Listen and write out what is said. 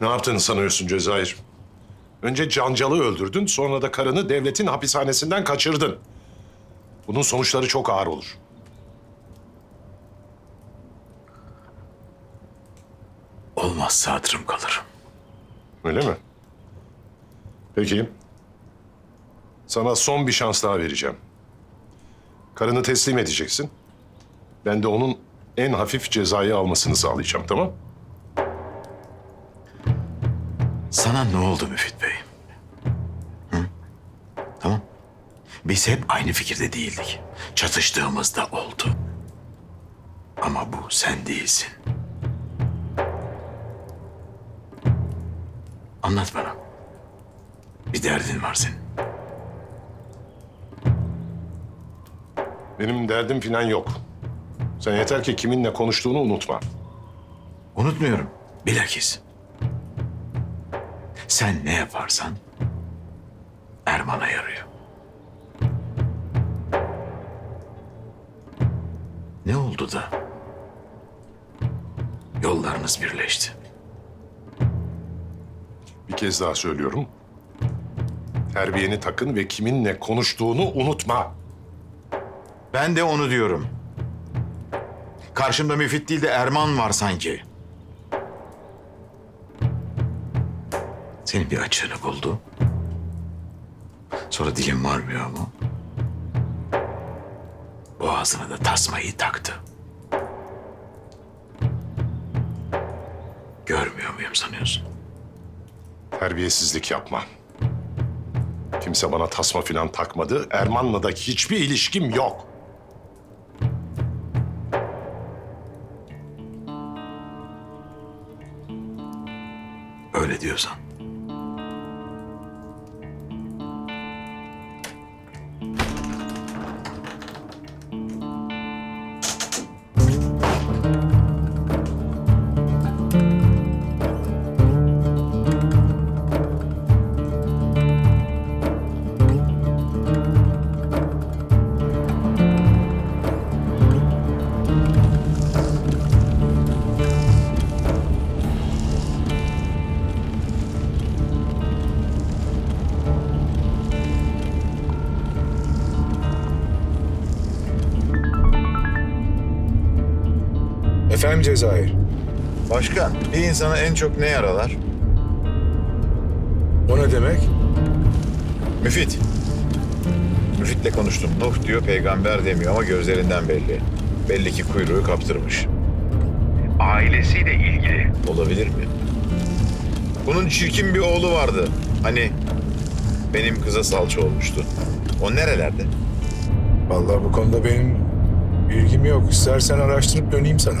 Ne yaptığını sanıyorsun Cezayir? Önce Cancalı öldürdün, sonra da karını devletin hapishanesinden kaçırdın. Bunun sonuçları çok ağır olur. Olmazsa hatırım kalır. Öyle mi? Peki. Sana son bir şans daha vereceğim. Karını teslim edeceksin. Ben de onun en hafif cezayı almasını sağlayacağım, tamam? Sana ne oldu Müfit Bey? Hı? Tamam. Biz hep aynı fikirde değildik. Çatıştığımız da oldu. Ama bu sen değilsin. Anlat bana. Bir derdin var senin. Benim derdim falan yok. Sen yeter ki kiminle konuştuğunu unutma. Unutmuyorum. Bilakis. Sen ne yaparsan Erman'a yarıyor. Ne oldu da yollarınız birleşti? Bir kez daha söylüyorum. Terbiyeni takın ve kiminle konuştuğunu unutma. Ben de onu diyorum. Karşımda Müfit değil de Erman var sanki. Senin bir açığını buldu. Sonra dilim varmıyor ama. Boğazına da tasmayı taktı. Görmüyor muyum sanıyorsun? Terbiyesizlik yapma. Kimse bana tasma falan takmadı. Erman'la da hiçbir ilişkim yok. Öyle diyorsan. Efendim Cezayir. Başkan, bir insana en çok ne yaralar? O ne demek? Müfit. Müfit'le konuştum. Nuh diyor, peygamber demiyor ama gözlerinden belli. Belli ki kuyruğu kaptırmış. Ailesiyle ilgili. Olabilir mi? Bunun çirkin bir oğlu vardı. Hani benim kıza salça olmuştu. O nerelerde? Vallahi bu konuda benim bilgim yok. İstersen araştırıp döneyim sana.